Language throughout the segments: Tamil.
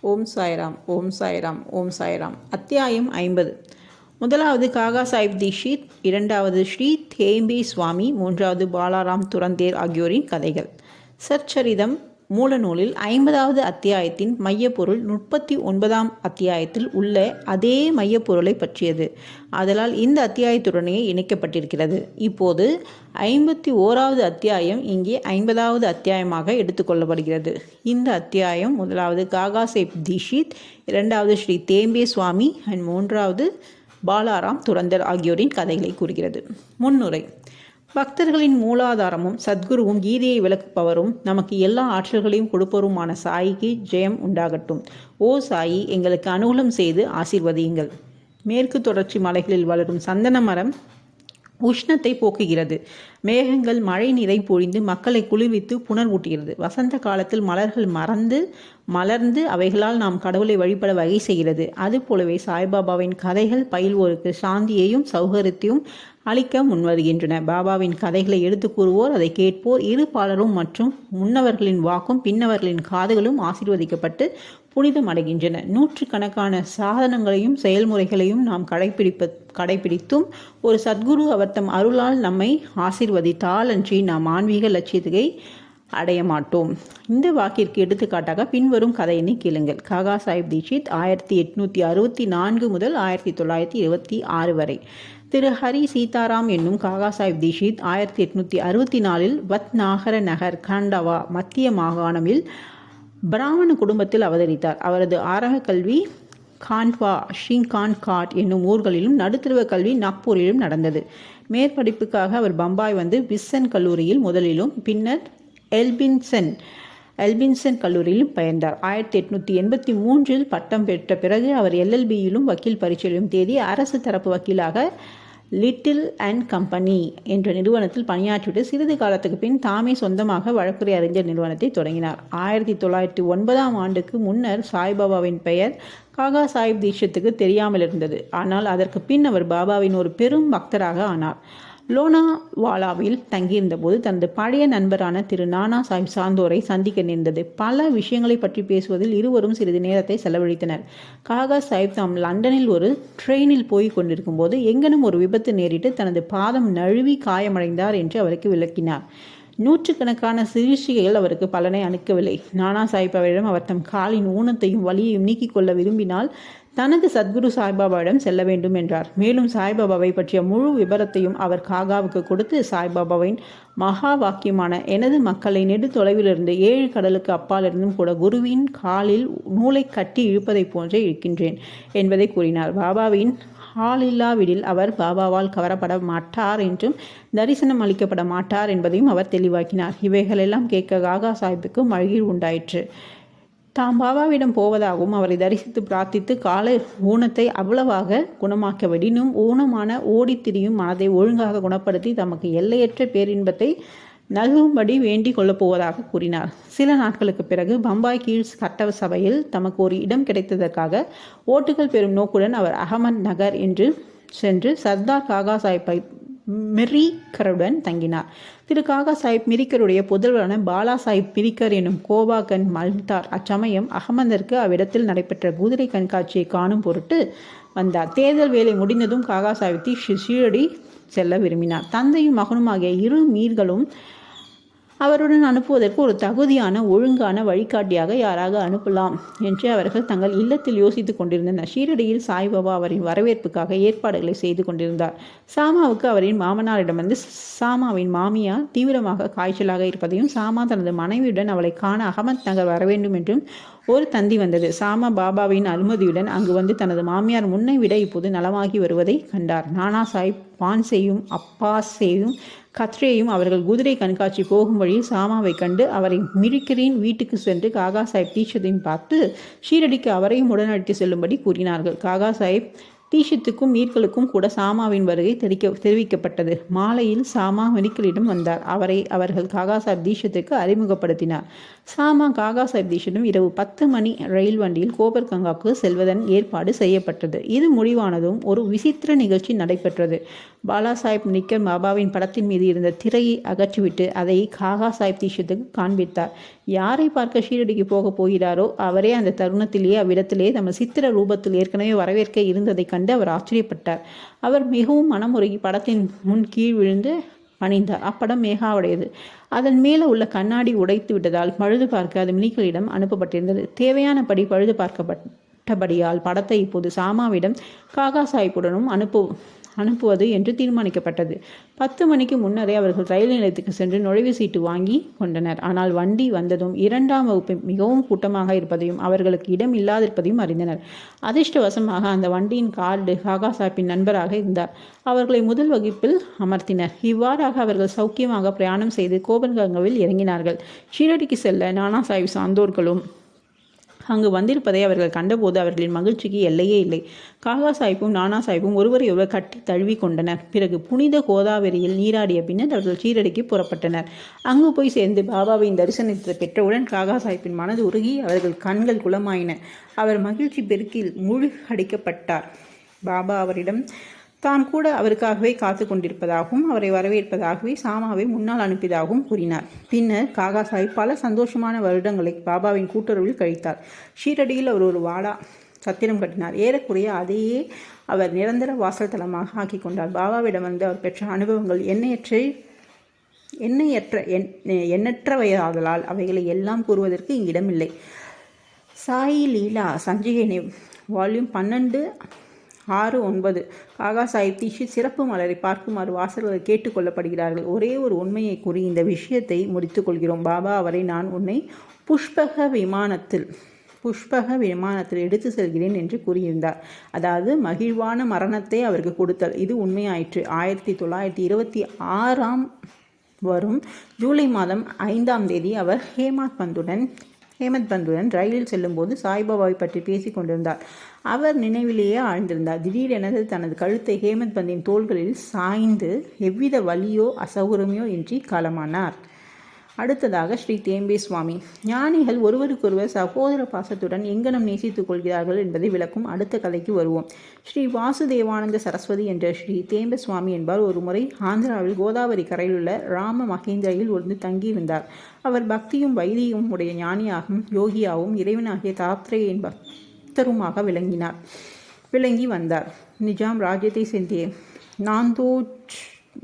ஓம் சாய்ராம் ஓம் சாய்ராம் ஓம் சாய்ராம். அத்தியாயம் ஐம்பது. முதலாவது காகா சாஹிப் தீஷித் இரண்டாவது ஸ்ரீ தேம்பி சுவாமி மூன்றாவது பாலாராம் துரந்தேர் ஆகியோரின் கதைகள். சச்சரிதம் மூலநூலில் ஐம்பதாவது அத்தியாயத்தின் மையப்பொருள் முப்பத்தி ஒன்பதாம் அத்தியாயத்தில் உள்ள அதே மையப்பொருளை பற்றியது. அதனால் இந்த அத்தியாயத்துடனே இணைக்கப்பட்டிருக்கிறது. இப்போது ஐம்பத்தி ஓராவது அத்தியாயம் இங்கே ஐம்பதாவது அத்தியாயமாக எடுத்துக்கொள்ளப்படுகிறது இந்த அத்தியாயம் முதலாவது காகாசேப் தீஷித் இரண்டாவது ஸ்ரீ தேம்பே சுவாமி அண்ட் மூன்றாவது பாலாராம் துரந்தர் ஆகியோரின் கதைகளை கூறுகிறது. முன்னுரை. பக்தர்களின் மூலாதாரமும் சத்குருவும் கீதையை விளக்குப்பவரும் நமக்கு எல்லா ஆற்றல்களையும் கொடுப்பவருமான சாயிக்கு ஜெயம் உண்டாகட்டும். ஓ சாயி எங்களுக்கு அனுகூலம் செய்து ஆசிர்வதியுங்கள். மேற்கு தொடர்ச்சி மலைகளில் வளரும் சந்தன மரம் உஷ்ணத்தை போக்குகிறது. மேகங்கள் மழை நீரை பொழிந்து மக்களை குளிர்வித்து புனர்வூட்டுகிறது. வசந்த காலத்தில் மலர்கள் மறந்து மலர்ந்து அவைகளால் நாம் கடவுளை வழிபட வகை செய்கிறது. அதுபோலவே சாய்பாபாவின் கதைகள் பயில்வோருக்கு சாந்தியையும் சௌகரியத்தையும் அளிக்க முன்வருகின்றன. பாபாவின் கதைகளை எடுத்து கூறுவோர் அதை கேட்போர். இரு பாலரும் மற்றும் முன்னவர்களின் வாக்கும் பின்னவர்களின் காதுகளும் ஆசீர்வதிக்கப்பட்டு புனிதம் அடைகின்றன. நூற்றுக்கணக்கான சாதனங்களையும் செயல்முறைகளையும் நாம் கடைபிடிப்ப கடைபிடித்தும் ஒரு சத்குரு அவர் தம் அருளால் நம்மை ஆசிர்வதித்தால் அன்றி நாம் ஆன்மீக லட்சியத்தை அடைய மாட்டோம். இந்த வாக்கிற்கு எடுத்துக்காட்டாக பின்வரும் கதையினை கேளுங்கள். காகா சாஹிப் தீட்சித் ஆயிரத்தி எட்நூற்றி அறுபத்தி நான்கு முதல் ஆயிரத்தி தொள்ளாயிரத்தி இருபத்தி ஆறு வரை. திரு ஹரி சீதாராம் என்னும் காகா சாஹிப் தீஷித் ஆயிரத்தி எட்நூற்றி அறுபத்தி நாலில் வத் நாகர நகர் கண்டவா மத்திய மாகாணமில் பிராமண குடும்பத்தில் அவதரித்தார். அவரது ஆரம்ப கல்வி கான்வா ஷிங்கான் காட் என்னும் ஊர்களிலும் நடுத்தருவ கல்வி நாக்பூரிலும் நடந்தது. மேற்படிப்புக்காக அவர் பம்பாய் வந்து விஸ்ஸன் கல்லூரியில் முதலிலும் பின்னர் எல்பின்சன் எல்பின்சன் கல்லூரியிலும் பயின்றார் ஆயிரத்தி எட்நூற்றி எண்பத்தி மூன்றில் பட்டம் பெற்ற பிறகு அவர் எல்எல்பியிலும் வக்கீல் பரீட்சையிலும் தேதி அரசு தரப்பு வக்கீலாக லிட்டில் அண்ட் கம்பெனி என்ற நிறுவனத்தில் பணியாற்றிவிட்டு சிறிது காலத்துக்கு பின் தாமே சொந்தமாக வழக்குரை அறிஞர் நிறுவனத்தை தொடங்கினார். ஆயிரத்தி தொள்ளாயிரத்தி ஒன்பதாம் ஆண்டுக்கு முன்னர் சாய்பாபாவின் பெயர் காகா சாஹிப் தீட்சத்துக்கு தெரியாமல் இருந்தது ஆனால் அதற்கு பின் அவர் பாபாவின் ஒரு பெரும் பக்தராக ஆனார். லோனாவாலாவில் தங்கியிருந்தபோது தனது பழைய நண்பரான திரு நானா சாஹிப் சாந்தோரை சந்திக்க நேர்ந்தது. பல விஷயங்களை பற்றி பேசுவதில் இருவரும் சிறிது நேரத்தை செலவழித்தனர். காகா சாஹிப் தாம் லண்டனில் ஒரு ட்ரெயினில் போய் கொண்டிருக்கும் போது எங்கனும் ஒரு விபத்து நேரிட்டு தனது பாதம் நழுவி காயமடைந்தார் என்று அவருக்கு விளக்கினார். நூற்றுக்கணக்கான சிகிச்சைகள் அவருக்கு பலனை அனுக்கவில்லை. நானா சாஹிப் அவரிடம் அவர் தம் காலின் ஊனத்தையும் வலியையும் நீக்கிக் கொள்ள விரும்பினால் தனது சத்குரு சாய்பாபாவிடம் செல்ல வேண்டும் என்றார். மேலும் சாய்பாபாவை பற்றிய முழு விபரத்தையும் அவர் காகாவுக்கு கொடுத்து சாய்பாபாவின் மகா வாக்கியமான எனது மக்களை நெடு தொலைவிலிருந்து ஏழு கடலுக்கு அப்பாலிருந்தும் கூட குருவின் காலில் நூலை கட்டி இழுப்பதைப் போன்றே இருக்கின்றேன் என்பதை கூறினார். பாபாவின் ஆளில்லாவிடில் அவர் பாபாவால் கவரப்பட மாட்டார் என்றும் தரிசனம் அளிக்கப்பட மாட்டார் என்பதையும் அவர் தெளிவாக்கினார். இவைகளெல்லாம் கேட்க காகா சாஹிப்புக்கு மழகில் உண்டாயிற்று. தாம் பாபாவிடம் போவதாகவும் அவரை தரிசித்து பிரார்த்தித்து காலை ஊனத்தை அவ்வளவாக குணமாக்கவிடினும் ஊனமான ஓடித்திரியும் மனதை ஒழுங்காக குணப்படுத்தி தமக்கு எல்லையற்ற பேரின்பத்தை நல்கும்படி வேண்டிக் கொள்ளப் போவதாக கூறினார். சில நாட்களுக்கு பிறகு பம்பாய் கீழ் சட்ட சபையில் தமக்கு ஒரு இடம் கிடைத்ததற்காக ஓட்டுகள் பெறும் நோக்குடன் அவர் அகமத் நகர் என்று சென்று சர்தார் காகா சாஹிப்பை மிரிக்கருடன் தங்கினார். திரு காகா சாஹிப் மிரிக்கருடைய புதல்வரான பாலா சாஹிப் மிரிக்கர் எனும் கோபாகன் மல்தார் அச்சமயம் அகமதருக்கு அவ்விடத்தில் நடைபெற்ற குதிரை கண்காட்சியை காணும் பொருட்டு வந்தார். தேர்தல் வேலை முடிந்ததும் காகா சாஹிப் ஷீரடி செல்ல விரும்பினார். தந்தையும் மகனும் ஆகிய இரு மீர்களும் அவருடன் அனுப்புவதற்கு ஒரு தகுதியான ஒழுங்கான வழிகாட்டியாக யாராக அனுப்பலாம் என்று அவர்கள் தங்கள் இல்லத்தில் யோசித்துக் கொண்டிருந்தனர். ஷீரடியில் சாய்பாபா அவரின் வரவேற்புக்காக ஏற்பாடுகளை செய்து கொண்டிருந்தார். சாமாவுக்கு அவரின் மாமனாரிடமிருந்து சாமாவின் மாமியார் தீவிரமாக காய்ச்சலாக இருப்பதையும் சாமா தனது மனைவியுடன் அவளை காண அகமத் நகர் வர வேண்டும் என்றும் ஒரு தந்தி வந்தது. சாமா பாபாவின் அனுமதியுடன் அங்கு வந்து தனது மாமியார் முன்னை விட இப்போது நலமாகி வருவதை கண்டார். நானா சாஹிப் பான்சேயும் அப்பாசேயும் கத்ரேயும் அவர்கள் குதிரை கண்காட்சி போகும் வழியில் சாமாவை கண்டு அவரை மிரிக்கரின் வீட்டுக்கு சென்று காகா சாஹிப் டீச்சரையும் பார்த்து ஷீரடிக்கு அவரையும் உடனடித்து செல்லும்படி கூறினார்கள். காகா சாஹிப் தீஷத்துக்கும் மீர்களுக்கும் கூட சாமாவின் வருகை தெரிவிக்க தெரிவிக்கப்பட்டது. மாலையில் சாமா மெனிக்கலிடம் வந்தார். அவரை அவர்கள் காகா சாஹிப் தீஷத்துக்கு அறிமுகப்படுத்தினார். சாமா காகா சாஹிப் தீஷனும் இரவு பத்து மணி ரயில் வண்டியில் கோபர்கங்காவுக்கு செல்வதன் ஏற்பாடு செய்யப்பட்டது. இது முடிவானதும் ஒரு விசித்திர நிகழ்ச்சி நடைபெற்றது. பாலா சாஹிப் நிக்கர் பாபாவின் படத்தின் மீது இருந்த திரையை அகற்றிவிட்டு அதை காகா சாஹிப் தீஷத்துக்கு காண்பித்தார். யாரை பார்க்க ஷீரடிக்கு போக போகிறாரோ அவரே அந்த தருணத்திலேயே அவ்விடத்திலே நம்ம சித்திர ரூபத்தில் ஏற்கனவே வரவேற்க இருந்ததைக் கண்டு அவர் ஆச்சரியப்பட்டார். அவர் மிகவும் மனமுருகி படத்தின் முன் கீழ் விழுந்து பணிந்தார். அப்படம் மேகாவுடையது. அதன் மேலே உள்ள கண்ணாடி உடைத்து விட்டதால் பழுது பார்க்க அது மினிகளிடம் அனுப்பப்பட்டிருந்தது. தேவையானபடி பழுது பார்க்கப்பட்டபடியால் படத்தை இப்போது சாமாவிடம் காகா சாஹிப்புடனும் அனுப்பு அனுப்புவது என்று தீர்மானிக்கப்பட்டது. பத்து மணிக்கு முன்னரே அவர்கள் ரயில் நிலையத்துக்கு சென்று நுழைவு சீட்டு வாங்கி கொண்டனர். ஆனால் வண்டி வந்ததும் இரண்டாம் வகுப்பு மிகவும் கூட்டமாக இருப்பதையும் அவர்களுக்கு இடம் இல்லாதிருப்பதையும் அறிந்தனர். அதிர்ஷ்டவசமாக அந்த வண்டியின் கார்டு காகா சாப்பின் நண்பராக இருந்தார். அவர்களை முதல் வகுப்பில் அமர்த்தினர். இவ்வாறாக அவர்கள் சௌக்கியமாக பிரயாணம் செய்து கோபன்கங்கவில் இறங்கினார்கள். ஷீரடிக்கு செல்ல நானா சாஹிப் சார்ந்தோர்களும் அங்கு வந்திருப்பதை அவர்கள் கண்டபோது அவர்களின் மகிழ்ச்சிக்கு எல்லையே இல்லை. காகா சாஹிப்பும் நானா சாஹிப்பும் ஒருவரையொருவர் கட்டி தழுவி கொண்டனர். பிறகு புனித கோதாவரியில் நீராடிய பின்னர் அவர்கள் சீரடிக்கு புறப்பட்டனர். அங்கு போய் சேர்ந்து பாபாவின் தரிசனத்தை பெற்றவுடன் காகா சாஹிப்பின் மனது உருகி அவர்கள் கண்கள் குளமாயின. அவர் மகிழ்ச்சி பெருக்கில் மூழ்கடிக்கப்பட்டார். பாபா அவரிடம் தாம் கூட அவருக்காகவே காத்து கொண்டிருப்பதாகவும் அவரை வரவேற்பதாகவே சாமாவை முன்னால் அனுப்பியதாகவும் கூறினார். பின்னர் காகா சாஹிப் பல சந்தோஷமான வருடங்களை பாபாவின் கூட்டுறவில் கழித்தார். ஷீரடியில் அவர் ஒரு வாடா சத்திரம் கட்டினார். ஏறக்குறைய அதையே அவர் நிரந்தர வாசல் தலமாக ஆக்கி கொண்டார். பாபாவிடம் வந்து அவர் பெற்ற அனுபவங்கள் எண்ணெயற்ற எண்ணெயற்ற எண் எண்ணற்றவையாதலால் அவைகளை எல்லாம் கூறுவதற்கு இங்கிடமில்லை. சாயி லீலா சஞ்சிகை வால்யூம் பன்னெண்டு ஆறு ஒன்பது. காகா சாஹிப் தீஷித் சிறப்பு மலரை பார்க்குமாறு வாசல்கள் கேட்டுக்கொள்ளப்படுகிறார்கள் ஒரே ஒரு உண்மையை கூறி இந்த விஷயத்தை முடித்துக்கொள்கிறோம் பாபா அவரை நான் உன்னை புஷ்பக விமானத்தில் புஷ்பக விமானத்தில் எடுத்து செல்கிறேன் என்று கூறியிருந்தார். அதாவது மகிழ்வான மரணத்தை அவருக்கு கொடுத்தல். இது உண்மையாயிற்று. ஆயிரத்தி தொள்ளாயிரத்தி இருபத்தி ஆறாம் வரும் ஜூலை மாதம் ஐந்தாம் தேதி அவர் ஹேமாத் பந்துடன் ஹேமந்த் பந்துடன் ரயிலில் செல்லும்போது சாய்பாபாவை பற்றி பேசி கொண்டிருந்தார். அவர் நினைவிலேயே ஆழ்ந்திருந்தார். திடீரென தனது கழுத்தை ஹேமந்த் பந்தின் தோள்களில் சாய்ந்து எவ்வித வலியோ அசௌகரமையோ இன்றி காலமானார். அடுத்ததாக ஸ்ரீ தேம்பே சுவாமி. ஞானிகள் ஒருவருக்கொருவர் சகோதர பாசத்துடன் எங்கனம் நேசித்துக் கொள்கிறார்கள் என்பதை விளக்கும் அடுத்த கதைக்கு வருவோம். ஸ்ரீ வாசுதேவானந்த சரஸ்வதி என்ற ஸ்ரீ தேம்ப சுவாமி என்பார் ஒரு முறை ஆந்திராவில் கோதாவரி கரையில் உள்ள ராம மகேந்திரையில் ஒன்று தங்கியிருந்தார். அவர் பக்தியும் வைதியும் உடைய ஞானியாகவும் யோகியாகவும் இறைவனாகிய தாத்ரேயின் பக்தருமாக விளங்கினார். விளங்கி வந்தார். நிஜாம் ராஜ்யத்தை சேர்ந்த நாந்தோஜ்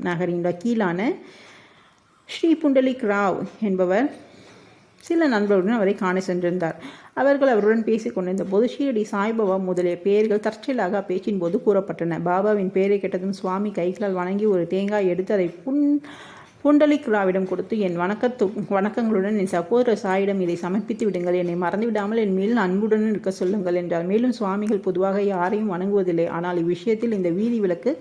நகரின் வக்கீலான ஸ்ரீ புண்டலிக் ராவ் என்பவர் சில நண்பர்களுடன் அவரை காண சென்றிருந்தார். அவர்கள் அவருடன் பேசிக் கொண்டிருந்த போது ஷீரடி சாய்பாபா முதலிய பெயர்கள் தற்செயலாக பேச்சின் போது கூறப்பட்டன. பாபாவின் பெயரை கேட்டதும் சுவாமி கைகளால் வணங்கி ஒரு தேங்காய் எடுத்து அதை புன் புண்டலிக் ராவிடம் கொடுத்து என் வணக்கத்து வணக்கங்களுடன் என் சகோதர சாயிடம் இதை சமர்ப்பித்து விடுங்கள். என்னை மறந்துவிடாமல் என் மேல் அன்புடன் இருக்க சொல்லுங்கள் என்றார். மேலும் சுவாமிகள் பொதுவாக யாரையும் வணங்குவதில்லை. ஆனால் இவ்விஷயத்தில் இந்த வீதி விளக்கு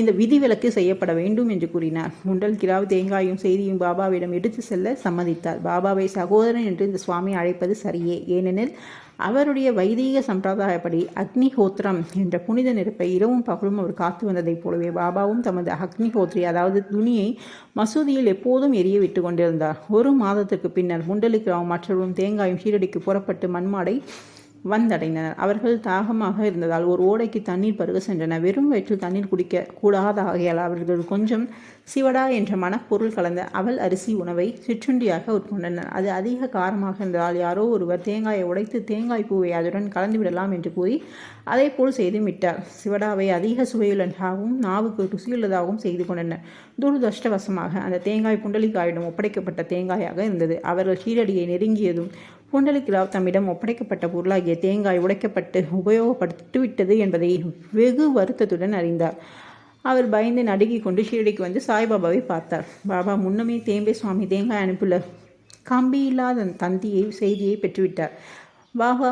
இந்த விதி விலக்கு செய்யப்பட வேண்டும் என்று கூறினார். முண்டல் கிராவ் தேங்காயும் செய்தியும் பாபாவிடம் எடுத்து செல்ல சம்மதித்தார். பாபாவை சகோதரன் என்று இந்த சுவாமி அழைப்பது சரியே. ஏனெனில் அவருடைய வைதீக சம்பிரதாயப்படி அக்னிஹோத்திரம் என்ற புனித நெருப்பை இரவும் பகலும் அவர் காத்து வந்ததைப் போலவே பாபாவும் தமது அக்னிஹோத்ரி அதாவது துணியை மசூதியில் எப்போதும் எரிய விட்டு கொண்டிருந்தார். ஒரு மாதத்திற்கு பின்னர் முண்டலிக்கு மற்றவரும் தேங்காயும் ஷீரடிக்கு புறப்பட்டு மண்மாடை வந்தடைந்தனர். அவர்கள் தாகமாக இருந்ததால் ஒரு ஓடைக்கு தண்ணீர் பருக சென்றனர் வெறும் வயிற்றில் தண்ணீர் குடிக்க கூடாத ஆகையால் அவர்கள் கொஞ்சம் சிவடா என்ற மனப்பொருள் கலந்த அவல் அரிசி உணவை சிற்றுண்டியாக உட்கொண்டனர். அது அதிக காரமாக இருந்ததால் யாரோ ஒருவர் தேங்காயை உடைத்து தேங்காய் பூவை அதனுடன் கலந்து விடலாம் என்று கூறி அதை போல் செய்து விட்டார். சிவடாவை அதிக சுவையுள்ளதாகவும் நாவுக்கு ருசியுள்ளதாகவும் செய்து கொண்டனர். துரதிருஷ்டவசமாக அந்த தேங்காய் புண்டலிக்காயிடம் ஒப்படைக்கப்பட்ட தேங்காயாக இருந்தது. அவர்கள் கீழடியை நெருங்கியதும் புண்டலிக் தம்மிடம் ஒப்படைக்கப்பட்ட பொருளாகிய தேங்காய் உடைக்கப்பட்டு உபயோகப்படுத்திவிட்டது என்பதை வெகு வருத்தத்துடன் அறிந்தார். அவர் பயந்து நடுங்கி கொண்டு ஷீரடிக்கு வந்து சாய்பாபாவை பார்த்தார். பாபா முன்னமே தேம்பே சுவாமி தேங்காய் அனுப்பியுள்ள கம்பி இல்லாத தந்தியை செய்தியை பெற்றுவிட்டார். பாபா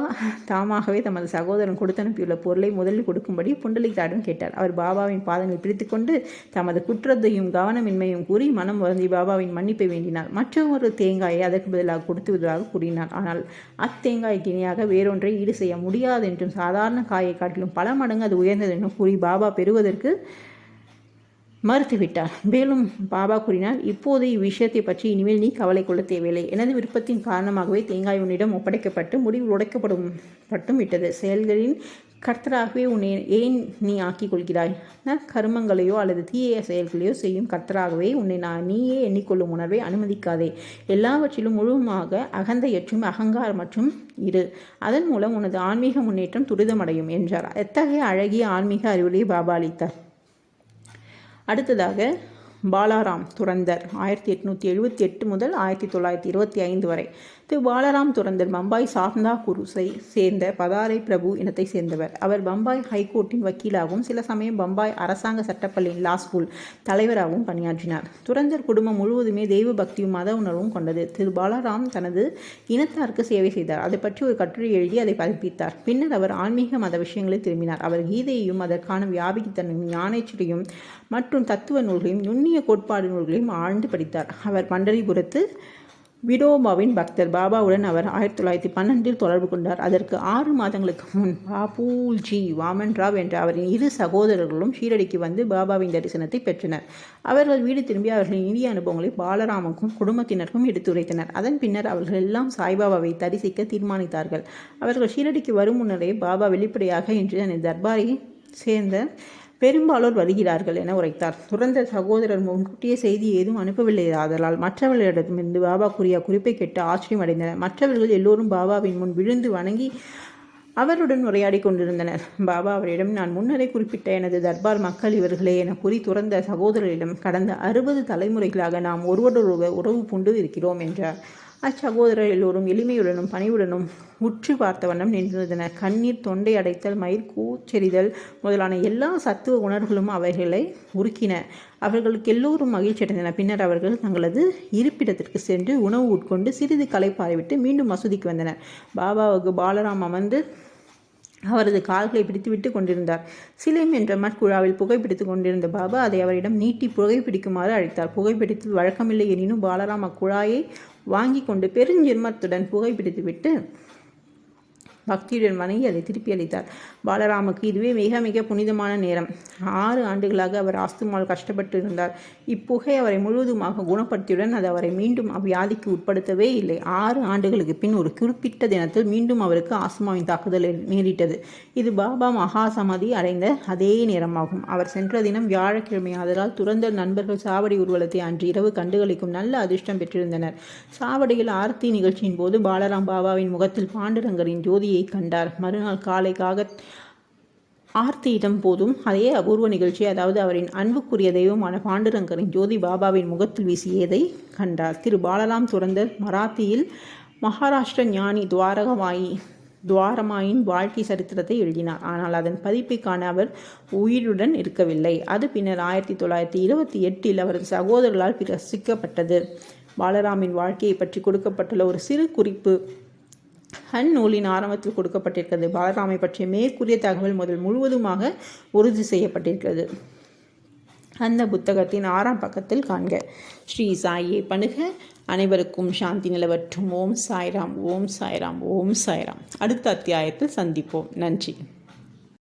தாமாகவே தமது சகோதரன் கொடுத்து அனுப்பியுள்ள பொருளை முதலில் கொடுக்கும்படி புண்டலிகாரிடம் கேட்டார். அவர் பாபாவின் பாதங்களை பிடித்துக்கொண்டு தமது குற்றத்தையும் கவனமின்மையும் கூறி மனம் வருந்தி பாபாவின் மன்னிப்பை வேண்டினார். மற்றொரு தேங்காயை அதற்கு பதிலாக கொடுத்து விடுவதாக கூறினார். ஆனால் அத்தேங்காய்க்கு இணையாக வேறொன்றை ஈடு செய்ய முடியாது என்றும் சாதாரண காயை காட்டிலும் பல மடங்கு அது உயர்ந்தது என்றும் கூறி பாபா பெறுவதற்கு மறுத்துவிட்டார். மேலும் பாபா கூறினார் இப்போது இவ்விஷயத்தை பற்றி இனிமேல் நீ கவலை கொள்ள தேவையில்லை. எனது விருப்பத்தின் காரணமாகவே தேங்காய் உன்னிடம் ஒப்படைக்கப்பட்டு முடிவில் உடைக்கப்படும் பட்டும் விட்டது. செயல்களின் கர்த்தராகவே உன்னை ஏன் நீ ஆக்கிக் கொள்கிறாய்? கருமங்களையோ அல்லது தீய செயல்களையோ செய்யும் கர்த்தராகவே உன்னை நான் நீயே எண்ணிக்கொள்ளும் உணர்வை அனுமதிக்காதே. எல்லாவற்றிலும் முழுவதுமாக அகந்தையற்றும் அகங்காரம் மற்றும் இரு. அதன் மூலம் உனது ஆன்மீக முன்னேற்றம் துரிதமடையும் என்றார். எத்தகைய அழகிய ஆன்மீக அறிவுரை பாபா அளித்தார். அடுத்ததாக பாலாராம் துரந்தர் ஆயிரத்தி எட்நூற்றி எழுபத்தி எட்டு முதல் ஆயிரத்தி தொள்ளாயிரத்தி இருபத்தி ஐந்து வரை. திரு பாலராம் துரந்தர் பம்பாய் சாந்தா குருசை சேர்ந்த பதாரை பிரபு இனத்தை சேர்ந்தவர். அவர் பம்பாய் ஹைகோர்ட்டின் வக்கீலாகவும் சில சமயம் பம்பாய் அரசாங்க சட்டப்பள்ளியின் லா ஸ்கூல் தலைவராகவும் பணியாற்றினார். துரந்தர் குடும்பம் முழுவதுமே தெய்வ பக்தியும் மத உணர்வும் கொண்டது. திரு பாலாராம் தனது இனத்தாருக்கு சேவை செய்தார். அதை பற்றி ஒரு கட்டுரை எழுதி அதை பதிப்பித்தார். பின்னர் அவர் ஆன்மீக மத விஷயங்களை திரும்பினார். அவர் கீதையையும் அதற்கான வியாபித்தனையும் ஞானேச்சரையும் மற்றும் தத்துவ நூல்களையும் நுண்ணிய கோட்பாடு நூல்களையும் ஆழ்ந்து படித்தார். அவர் பண்டரிபுரத்து விடோபாவின் பக்தர். பாபாவுடன் அவர் ஆயிரத்தி தொள்ளாயிரத்தி பன்னெண்டில் தொடர்பு கொண்டார். அதற்கு ஆறு மாதங்களுக்கு முன் பாபூல்ஜி வாமன் ராவ் என்ற அவரின் இரு சகோதரர்களும் ஷீரடிக்கு வந்து பாபாவின் தரிசனத்தை பெற்றனர். அவர்கள் வீடு திரும்பி அவர்களின் இந்திய அனுபவங்களை பாலராமுக்கும் குடும்பத்தினருக்கும் எடுத்துரைத்தனர். அதன் பின்னர் அவர்கள் எல்லாம் சாய்பாபாவை தரிசிக்க தீர்மானித்தார்கள். அவர்கள் ஷீரடிக்கு வரும் முன்னரே பாபா வெளிப்படையாக இன்று தர்பாரை சேர்ந்த பெரும்பாலோர் வருகிறார்கள் என உரைத்தார். துறந்த சகோதரர் முன்கூட்டிய செய்தி ஏதும் அனுப்பவில்லை. ஆதலால் மற்றவர்களிடமிருந்து பாபா கூறிய குறிப்பை கேட்டு ஆச்சரியம் அடைந்தனர். மற்றவர்கள் எல்லோரும் பாபாவின் முன் விழுந்து வணங்கி அவருடன் உரையாடி கொண்டிருந்தனர். பாபா அவரிடம் நான் முன்னரே குறிப்பிட்ட எனது தர்பார் மக்கள் இவர்களே என கூறி துறந்த சகோதரரிடம் கடந்த அறுபது தலைமுறைகளாக நாம் ஒருவரோடு உறவு பூண்டு இருக்கிறோம் என்றார். அச்சகோதரர் எல்லோரும் எளிமையுடனும் பணிவுடனும் உற்று பார்த்த வண்ணம் நின்றிருந்தன. கண்ணீர் தொண்டை அடைத்தல் மயிர் கூச்செறிதல் முதலான எல்லா சத்துவ உணர்வுகளும் அவைகளை உருக்கின. அவர்களுக்கு எல்லோரும் மகிழ்ச்சி அடைந்தனர். பின்னர் அவர்கள் தங்களது இருப்பிடத்திற்கு சென்று உணவு உட்கொண்டு சிறிது களைப்பாறிவிட்டு மீண்டும் மசூதிக்கு வந்தனர். பாபாவுக்கு பாலராம் அமர்ந்து அவரது கால்களை பிடித்து விட்டு கொண்டிருந்தார். சிலிம் என்ற மட்குழாவில் புகைப்பிடித்து கொண்டிருந்த பாபா அதை அவரிடம் நீட்டி புகைப்பிடிக்குமாறு அழைத்தார். புகைப்பிடித்து வழக்கமில்லை எனினும் பாலராம் அக்குழாயை வாங்கி கொண்டு பெருஞ்சிர்மத்துடன் புகைப்பிடித்துவிட்டு பக்தியுடன் வணங்கி அதை திருப்பி அளித்தார். பாலராமுக்கு இதுவே மிக மிக புனிதமான நேரம். ஆறு ஆண்டுகளாக அவர் ஆஸ்துமால் கஷ்டப்பட்டு இருந்தார் இப்புகை அவரை முழுவதுமாக குணப்படுத்தியுடன் அது அவரை மீண்டும் அவ்வியாதிக்கு உட்படுத்தவே இல்லை. ஆறு ஆண்டுகளுக்கு பின் ஒரு குறிப்பிட்ட தினத்தில் மீண்டும் அவருக்கு ஆஸ்துமாவின் தாக்குதல் நேரிட்டது. இது பாபா மகா சமாதி அடைந்த அதே நேரமாகும். அவர் சென்ற தினம் வியாழக்கிழமை ஆதலால் துறந்த நண்பர்கள் சாவடி ஊர்வலத்தை அன்று இரவு கண்டுகளிக்கும் நல்ல அதிர்ஷ்டம் பெற்றிருந்தனர். சாவடியில் ஆர்த்தி நிகழ்ச்சியின் போது பாலராம் பாபாவின் முகத்தில் பாண்டுரங்கரின் ஜோதியை ஆர்த்தியை கண்டார். மறுநாள் காலைக்காக ஆர்த்தியிடம் போதும் அதே அபூர்வ நிகழ்ச்சி அதாவது அவரின் அன்புக்குரிய தெய்வமான பாண்டுரங்கரின் ஜோதி பாபாவின் முகத்தில் வீசியதை கண்டார். திரு பாலராம் துறந்த மராத்தியில் மகாராஷ்டிர ஞானி துவாரகமாயி துவாரமாயின் வாழ்க்கை சரித்திரத்தை எழுதினார். ஆனால் அதன் பதிப்பை காண அவர் உயிருடன் இருக்கவில்லை. அது பின்னர் ஆயிரத்தி தொள்ளாயிரத்தி இருபத்தி எட்டில் அவரது சகோதரர்களால் பிரசிக்கப்பட்டது. பாலராமின் வாழ்க்கையை பற்றி கொடுக்கப்பட்டுள்ள ஒரு சிறு குறிப்பு ஹன் நூலின் ஆரம்பத்தில் கொடுக்கப்பட்டிருக்கிறது. பாலராமை பற்றிய மேற்கூறிய தகவல் முதல் முழுவதுமாக உறுதி செய்யப்பட்டிருக்கிறது. அந்த புத்தகத்தின் ஆறாம் பக்கத்தில் காண்க. ஸ்ரீ சாயை பணுக அனைவருக்கும் சாந்தி நிலவற்றும். ஓம் சாய்ராம் ஓம் சாய்ராம் ஓம் சாய்ராம். அடுத்த அத்தியாயத்தில் சந்திப்போம். நன்றி.